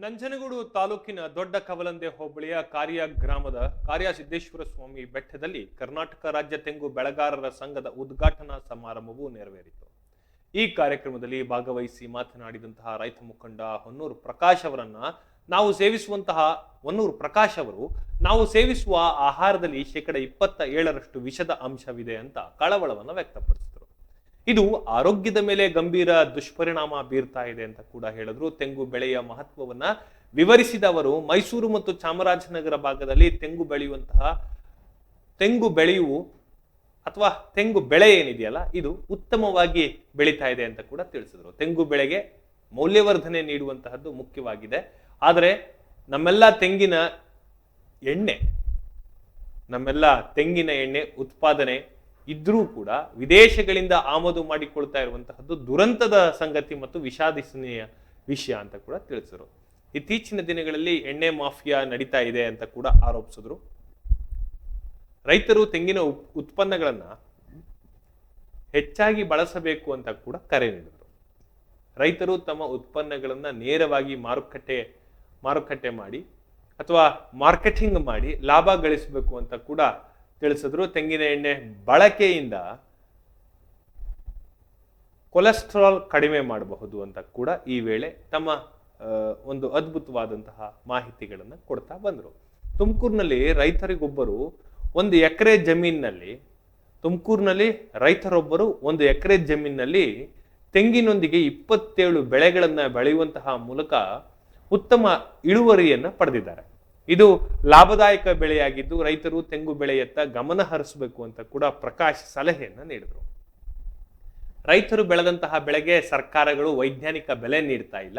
ನಂಜನಗೂಡು ತಾಲೂಕಿನ ದೊಡ್ಡ ಕವಲಂದೆ ಹೋಬಳಿಯ ಕಾರ್ಯ ಗ್ರಾಮದ ಕಾರ್ಯಸಿದ್ದೇಶ್ವರ ಸ್ವಾಮಿ ಬೆಟ್ಟದಲ್ಲಿ ಕರ್ನಾಟಕ ರಾಜ್ಯ ತೆಂಗು ಬೆಳೆಗಾರರ ಸಂಘದ ಉದ್ಘಾಟನಾ ಸಮಾರಂಭವು ನೆರವೇರಿತು. ಈ ಕಾರ್ಯಕ್ರಮದಲ್ಲಿ ಭಾಗವಹಿಸಿ ಮಾತನಾಡಿದಂತಹ ರೈತ ಮುಖಂಡ ಹೊನ್ನೂರು ಪ್ರಕಾಶ್ ಅವರನ್ನ ನಾವು ಸೇವಿಸುವಂತಹ ಹೊನ್ನೂರು ಪ್ರಕಾಶ್ ಅವರು, ನಾವು ಸೇವಿಸುವ ಆಹಾರದಲ್ಲಿ ಶೇಕಡ ಇಪ್ಪತ್ತ ಏಳರಷ್ಟು ವಿಷದ ಅಂಶವಿದೆ ಅಂತ ಕಳವಳವನ್ನು ವ್ಯಕ್ತಪಡಿಸಿದರು. ಇದು ಆರೋಗ್ಯದ ಮೇಲೆ ಗಂಭೀರ ದುಷ್ಪರಿಣಾಮ ಬೀರ್ತಾ ಇದೆ ಅಂತ ಕೂಡ ಹೇಳಿದ್ರು. ತೆಂಗು ಬೆಳೆಯ ಮಹತ್ವವನ್ನ ವಿವರಿಸಿದ ಅವರು, ಮೈಸೂರು ಮತ್ತು ಚಾಮರಾಜನಗರ ಭಾಗದಲ್ಲಿ ತೆಂಗು ಬೆಳೆಯುವಂತಹ, ತೆಂಗು ಬೆಳೆಯುವು ಅಥವಾ ತೆಂಗು ಬೆಳೆ ಏನಿದೆಯಲ್ಲ, ಇದು ಉತ್ತಮವಾಗಿ ಬೆಳೀತಾ ಇದೆ ಅಂತ ಕೂಡ ತಿಳಿಸಿದ್ರು. ತೆಂಗು ಬೆಳೆಗೆ ಮೌಲ್ಯವರ್ಧನೆ ನೀಡುವಂತಹದ್ದು ಮುಖ್ಯವಾಗಿದೆ. ಆದರೆ ನಮ್ಮೆಲ್ಲ ತೆಂಗಿನ ಎಣ್ಣೆ, ನಮ್ಮೆಲ್ಲ ತೆಂಗಿನ ಎಣ್ಣೆ ಉತ್ಪಾದನೆ ಇದ್ರೂ ಕೂಡ ವಿದೇಶಗಳಿಂದ ಆಮದು ಮಾಡಿಕೊಳ್ತಾ ಇರುವಂತಹದ್ದು ದುರಂತದ ಸಂಗತಿ ಮತ್ತು ವಿಷಾದಿಸನೀಯ ವಿಷಯ ಅಂತ ಕೂಡ ತಿಳಿಸಿದರು. ಇತ್ತೀಚಿನ ದಿನಗಳಲ್ಲಿ ಎಣ್ಣೆ ಮಾಫಿಯಾ ನಡೀತಾ ಇದೆ ಅಂತ ಕೂಡ ಆರೋಪಿಸಿದ್ರು. ರೈತರು ತೆಂಗಿನ ಉತ್ಪನ್ನಗಳನ್ನ ಹೆಚ್ಚಾಗಿ ಬಳಸಬೇಕು ಅಂತ ಕೂಡ ಕರೆ ನೀಡಿದರು. ರೈತರು ತಮ್ಮ ಉತ್ಪನ್ನಗಳನ್ನ ನೇರವಾಗಿ ಮಾರುಕಟ್ಟೆ ಮಾರುಕಟ್ಟೆ ಮಾಡಿ ಅಥವಾ ಮಾರ್ಕೆಟಿಂಗ್ ಮಾಡಿ ಲಾಭ ಗಳಿಸಬೇಕು ಅಂತ ಕೂಡ ತಿಳಿಸಿದ್ರು, ತೆಂಗಿನ ಎಣ್ಣೆ ಬಳಕೆಯಿಂದ ಕೊಲೆಸ್ಟ್ರಾಲ್ ಕಡಿಮೆ ಮಾಡಬಹುದು ಅಂತ ಕೂಡ ಈ ವೇಳೆ ತಮ್ಮ ಒಂದು ಅದ್ಭುತವಾದಂತಹ ಮಾಹಿತಿಗಳನ್ನು ಕೊಡ್ತಾ ಬಂದರು. ತುಮಕೂರಿನಲ್ಲಿ ರೈತರಿಗೊಬ್ಬರು ಒಂದು ಎಕರೆ ಜಮೀನಿನಲ್ಲಿ, ತುಮಕೂರಿನಲ್ಲಿ ರೈತರೊಬ್ಬರು ಒಂದು ಎಕರೆ ಜಮೀನಿನಲ್ಲಿ ತೆಂಗಿನೊಂದಿಗೆ ಇಪ್ಪತ್ತೇಳು ಬೆಳೆಗಳನ್ನು ಬೆಳೆಯುವಂತಹ ಮೂಲಕ ಉತ್ತಮ ಇಳುವರಿಯನ್ನು ಪಡೆದಿದ್ದಾರೆ. ಇದು ಲಾಭದಾಯಕ ಬೆಳೆಯಾಗಿದ್ದು ರೈತರು ತೆಂಗು ಬೆಳೆಯತ್ತ ಗಮನ ಹರಿಸಬೇಕು ಅಂತ ಕೂಡ ಪ್ರಕಾಶ್ ಸಲಹೆಯನ್ನು ನೀಡಿದರು. ರೈತರು ಬೆಳೆದಂತಹ ಬೆಳೆಗೆ ಸರ್ಕಾರಗಳು ವೈಜ್ಞಾನಿಕ ಬೆಲೆ ನೀಡ್ತಾ ಇಲ್ಲ.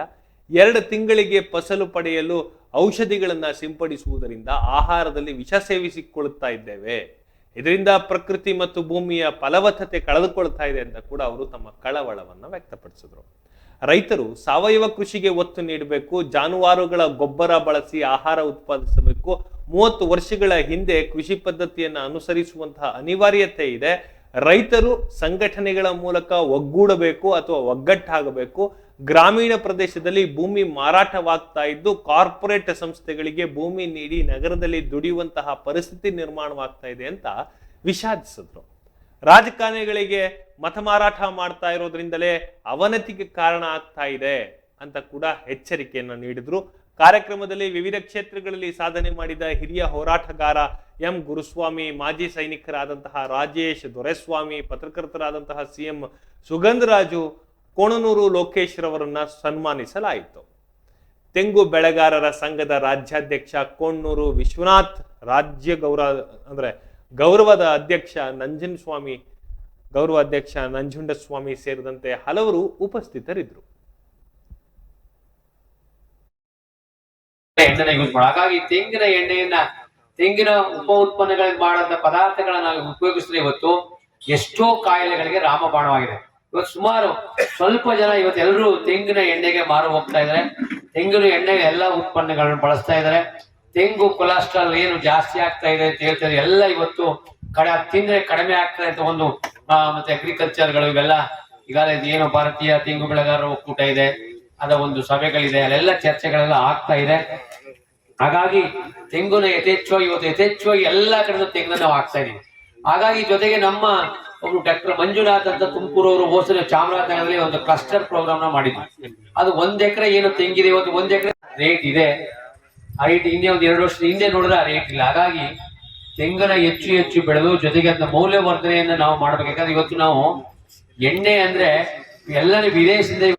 ಎರಡು ತಿಂಗಳಿಗೆ ಫಸಲು ಪಡೆಯಲು ಔಷಧಿಗಳನ್ನು ಸಿಂಪಡಿಸುವುದರಿಂದ ಆಹಾರದಲ್ಲಿ ವಿಷ ಸೇವಿಸಿಕೊಳ್ಳುತ್ತಾ ಇದ್ದೇವೆ. ಇದರಿಂದ ಪ್ರಕೃತಿ ಮತ್ತು ಭೂಮಿಯ ಫಲವತ್ತತೆ ಕಳೆದುಕೊಳ್ತಾ ಇದೆ ಅಂತ ಕೂಡ ಅವರು ತಮ್ಮ ಕಳವಳವನ್ನು ವ್ಯಕ್ತಪಡಿಸಿದ್ರು. ರೈತರು ಸಾವಯವ ಕೃಷಿಗೆ ಒತ್ತು ನೀಡಬೇಕು, ಜಾನುವಾರುಗಳ ಗೊಬ್ಬರ ಬಳಸಿ ಆಹಾರ ಉತ್ಪಾದಿಸಬೇಕು. ಮೂವತ್ತು ವರ್ಷಗಳ ಹಿಂದೆ ಕೃಷಿ ಪದ್ಧತಿಯನ್ನು ಅನುಸರಿಸುವಂತಹ ಅನಿವಾರ್ಯತೆ ಇದೆ. ರೈತರು ಸಂಘಟನೆಗಳ ಮೂಲಕ ಒಗ್ಗೂಡಬೇಕು ಅಥವಾ ಒಗ್ಗಟ್ಟಾಗಬೇಕು. ಗ್ರಾಮೀಣ ಪ್ರದೇಶದಲ್ಲಿ ಭೂಮಿ ಮಾರಾಟವಾಗ್ತಾ ಇದ್ದು, ಕಾರ್ಪೊರೇಟ್ ಸಂಸ್ಥೆಗಳಿಗೆ ಭೂಮಿ ನೀಡಿ ನಗರದಲ್ಲಿ ದುಡಿಯುವಂತಹ ಪರಿಸ್ಥಿತಿ ನಿರ್ಮಾಣವಾಗ್ತಾ ಇದೆ ಅಂತ ವಿಷಾದಿಸಿದ್ರು. ರಾಜಕಾರಣಿಗಳಿಗೆ ಮತ ಮಾರಾಟ ಮಾಡ್ತಾ ಇರೋದ್ರಿಂದಲೇ ಅವನತಿಗೆ ಕಾರಣ ಆಗ್ತಾ ಇದೆ ಅಂತ ಕೂಡ ಎಚ್ಚರಿಕೆಯನ್ನು ನೀಡಿದ್ರು. ಕಾರ್ಯಕ್ರಮದಲ್ಲಿ ವಿವಿಧ ಕ್ಷೇತ್ರಗಳಲ್ಲಿ ಸಾಧನೆ ಮಾಡಿದ ಹಿರಿಯ ಹೋರಾಟಗಾರ ಎಂ ಗುರುಸ್ವಾಮಿ, ಮಾಜಿ ಸೈನಿಕರಾದಂತಹ ರಾಜೇಶ್ ದೊರೆಸ್ವಾಮಿ, ಪತ್ರಕರ್ತರಾದಂತಹ ಸಿ ಎಂ ಸುಗಂಧರಾಜು, ಕೋಣನೂರು ಲೋಕೇಶ್ ರವರನ್ನ ಸನ್ಮಾನಿಸಲಾಯಿತು. ತೆಂಗು ಬೆಳೆಗಾರರ ಸಂಘದ ರಾಜ್ಯಾಧ್ಯಕ್ಷ ಕೋಣನೂರು ವಿಶ್ವನಾಥ್ ರಾಜ್ಯ ಗೌರವ ಅಂದ್ರೆ ಗೌರವದ ಅಧ್ಯಕ್ಷ ನಂಜನ್ ಸ್ವಾಮಿ, ಗೌರವ ಅಧ್ಯಕ್ಷ ನಂಜುಂಡಸ್ವಾಮಿ ಸೇರಿದಂತೆ ಹಲವರು ಉಪಸ್ಥಿತರಿದ್ದರು. ಹಾಗಾಗಿ ತೆಂಗಿನ ಎಣ್ಣೆಯನ್ನ, ತೆಂಗಿನ ಉಪ ಉತ್ಪನ್ನಗಳಿಗೆ ಮಾಡಂತ ಪದಾರ್ಥಗಳನ್ನ ಉಪಯೋಗಿಸಿದ್ರೆ ಇವತ್ತು. ಎಷ್ಟೋ ಕಾಯಿಲೆಗಳಿಗೆ ರಾಮಬಾಣವಾಗಿದೆ. ಇವತ್ತು ಸುಮಾರು ಸ್ವಲ್ಪ ಜನ ಇವತ್ತು ಎಲ್ಲರೂ ತೆಂಗಿನ ಎಣ್ಣೆಗೆ ಮಾರು ಹೋಗ್ತಾ ಇದ್ದಾರೆ. ತೆಂಗಿನ ಎಣ್ಣೆಗೆ ಎಲ್ಲಾ ಉತ್ಪನ್ನಗಳನ್ನು ಬಳಸ್ತಾ ಇದಾರೆ ತೆಂಗು, ಕೊಲೆಸ್ಟ್ರಾಲ್ ಏನು ಜಾಸ್ತಿ ಆಗ್ತಾ ಇದೆ ಅಂತ ಹೇಳ್ತಾರೆ. ಎಲ್ಲ ಇವತ್ತು ಕಡೆ, ತಿಂದ್ರೆ ಕಡಿಮೆ ಆಗ್ತದೆ ಅಂತ ಒಂದು ಮತ್ತೆ ಅಗ್ರಿಕಲ್ಚರ್ಗಳು ಇವೆಲ್ಲ. ಈಗಾಗಲೇ ಏನು ಭಾರತೀಯ ತೆಂಗು ಬೆಳೆಗಾರರ ಒಕ್ಕೂಟ ಇದೆ. ಅದ ಒಂದು ಸಭೆಗಳಿದೆ. ಅಲ್ಲೆಲ್ಲ ಚರ್ಚೆಗಳೆಲ್ಲ ಆಗ್ತಾ ಇದೆ. ಹಾಗಾಗಿ ತೆಂಗುನ ಯಥೇಚ್ಛವಾಗಿ ಇವತ್ತು ಯಥೇಚ್ಛವಾಗಿ ಎಲ್ಲಾ ಕಡೆ ತೆಂಗನ್ನ ನಾವು ಹಾಕ್ತಾ ಇದೀವಿ. ಹಾಗಾಗಿ ಜೊತೆಗೆ ನಮ್ಮ ಒಬ್ರು ಡಾಕ್ಟರ್ ಮಂಜುನಾಥ್ ಅಂತ ತುಮಕೂರು ಅವರು ಹೋಸಿನ ಚಾಮರಾಜನಗರದಲ್ಲಿ ಒಂದು ಕ್ಲಸ್ಟರ್ ಪ್ರೋಗ್ರಾಮ್ನ ಮಾಡಿದ್ವಿ ಅದು ಒಂದ್ ಎಕರೆ ಏನು ತೆಂಗಿದೆ? ಇವತ್ತು ಒಂದ್ ಎಕರೆ ರೇಟ್ ಇದೆ. ಆ ರೇಟ್ ಹಿಂದೆ ಒಂದು ಎರಡು ವರ್ಷದ ಹಿಂದೆ ನೋಡಿದ್ರೆ ಆ ರೇಟ್ ಇಲ್ಲ. ಹಾಗಾಗಿ ತೆಂಗನ ಹೆಚ್ಚು ಹೆಚ್ಚು ಬೆಳೆದು ಜೊತೆಗೆ ಅದನ್ನ ಮೌಲ್ಯವರ್ಧನೆಯನ್ನ ನಾವು ಮಾಡಬೇಕು. ಯಾಕಂದ್ರೆ ಇವತ್ತು ನಾವು ಎಣ್ಣೆ ಅಂದ್ರೆ ಎಲ್ಲರೂ ವಿದೇಶದಿಂದ